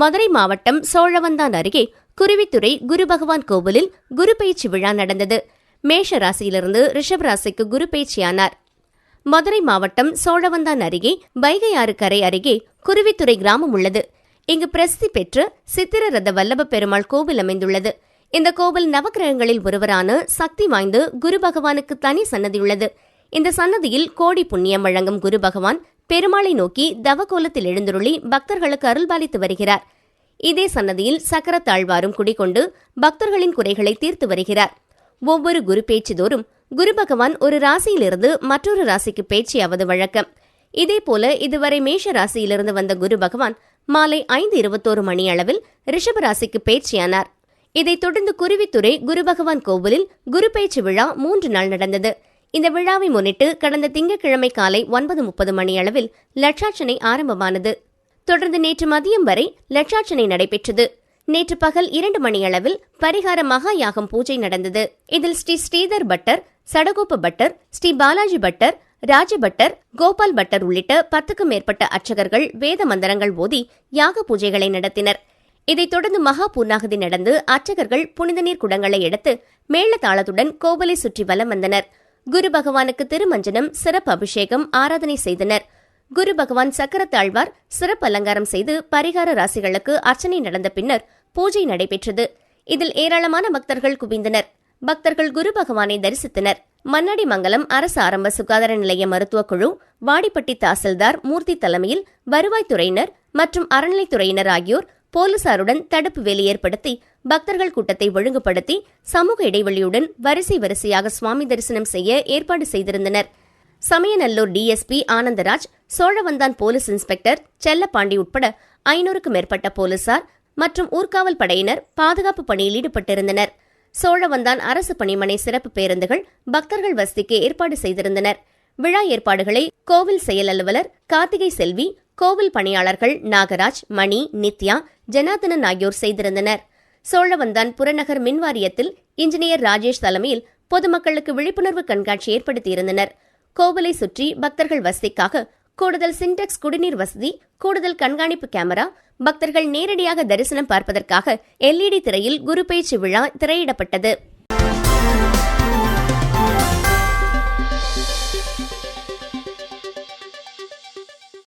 மதுரை மாவட்டம் சோழவந்தான் அருகே குருவித்துறை குரு பகவான் கோவிலில் குரு பயிற்சி விழா நடந்தது. மேஷ ராசியிலிருந்து ரிஷப் ராசிக்கு குரு பயிற்சியானார். மதுரை மாவட்டம் சோழவந்தான் அருகே வைகை கரை அருகே குருவித்துறை கிராமம் உள்ளது. இங்கு பிரசித்தி பெற்ற சித்திரரத வல்லப பெருமாள் கோவில் அமைந்துள்ளது. இந்த கோவில் நவக்கிரகங்களில் ஒருவரான சக்தி வாய்ந்து குரு பகவானுக்கு தனி சன்னதியுள்ளது இந்த சன்னதியில் கோடி புண்ணியம் வழங்கும் குரு பகவான் பெருமாளை நோக்கி தவக்கோலத்தில் எழுந்துருளி பக்தர்களுக்கு அருள்பாலித்து வருகிறார். இதே சன்னதியில் சக்கர தாழ்வாரும் குடிகொண்டு பக்தர்களின் குறைகளை தீர்த்து வருகிறார். ஒவ்வொரு குரு பேச்சுதோறும் குரு பகவான் ஒரு ராசியிலிருந்து மற்றொரு ராசிக்கு பேச்சியாவது வழக்கம். இதேபோல இதுவரை மேஷ ராசியிலிருந்து வந்த குரு பகவான் மாலை ஐந்து இருபத்தோரு மணி அளவில் ரிஷப ராசிக்கு பேச்சியானார். இதைத் தொடர்ந்து குருவித்துறை குரு பகவான் கோவிலில் குரு பேச்சு விழா மூன்று நாள் நடந்தது. இந்த விழாவை முன்னிட்டு கடந்த திங்கட்கிழமை காலை ஒன்பது முப்பது மணி அளவில் லட்சாட்சனை ஆரம்பமானது. தொடர்ந்து நேற்று மதியம் வரை லட்சாட்சனை நடைபெற்றது. நேற்று பகல் இரண்டு மணியளவில் பரிகார மகா யாகம் பூஜை நடந்தது. இதில் ஸ்ரீ ஸ்ரீதர் பட்டர் சடகோப பட்டர் ஸ்ரீ பாலாஜி பட்டர் ராஜபட்டர் கோபால் பட்டர் உள்ளிட்ட பத்துக்கும் மேற்பட்ட அர்ச்சகர்கள் வேத மந்திரங்கள் ஓதி யாக பூஜைகளை நடத்தினர். இதைத் தொடர்ந்து மகா பூர்ணாகதி நடந்து அர்ச்சகர்கள் புனித நீர் குடங்களை எடுத்து மேளதாளத்துடன் கோவிலை சுற்றி வலம் வந்தனர். குரு பகவானுக்கு திருமஞ்சனம் சிறப்பு அபிஷேகம் ஆராதனை செய்தனர். குரு பகவான் சக்கரத்தாழ்வார் சிறப்பு அலங்காரம் செய்து பரிகார ராசிகளுக்கு அர்ச்சனை நடந்த பின்னர் பூஜை நடைபெற்றது. இதில் ஏராளமான பக்தர்கள் குவிந்தனர். பக்தர்கள் குரு பகவானை தரிசித்தனர். மன்னாடி மங்கலம் அரசு ஆரம்ப சுகாதார நிலைய மருத்துவக் குழு வாடிப்பட்டி தாசில்தார் மூர்த்தி தலைமையில் வருவாய்த்துறையினர் மற்றும் அறநிலைத்துறையினர் ஆகியோர் போலீசாருடன் தடுப்பு வேலி ஏற்படுத்தி பக்தர்கள் கூட்டத்தை ஒழுங்குபடுத்தி சமூக இடைவெளியுடன் வரிசை வரிசையாக சுவாமி தரிசனம் செய்ய ஏற்பாடு செய்திருந்தனர். Samayanallur DSP Anandaraj Sholavandan police inspector Sellapandi உட்பட ஐநூறுக்கும் மேற்பட்ட போலீசார் மற்றும் ஊர்காவல் படையினர் பாதுகாப்பு பணியில் ஈடுபட்டிருந்தனர். சோழவந்தான் அரசு பணிமனை சிறப்பு பேருந்துகள் பக்தர்கள் வசதிக்கு ஏற்பாடு செய்திருந்தனர். விழா ஏற்பாடுகளை கோவில் செயல் அலுவலர் கார்த்திகை செல்வி கோவில் பணியாளர்கள் நாகராஜ் மணி நித்யா ஜனார்தனன் ஆகியோர் செய்திருந்தனர். சோழவந்தான் புறநகர் மின்வாரியத்தில் இன்ஜினியர் ராஜேஷ் தலைமையில் பொதுமக்களுக்கு விழிப்புணர்வு கண்காட்சி ஏற்படுத்தியிருந்தனர். கோவிலை சுற்றி பக்தர்கள் வசதிக்காக கூடுதல் சின்டெக்ஸ் குடிநீர் வசதி கூடுதல் கண்காணிப்பு கேமரா பக்தர்கள் நேரடியாக தரிசனம் பார்ப்பதற்காக எல்இடி திரையில் குரு பயிற்சி விழா திரையிடப்பட்டது.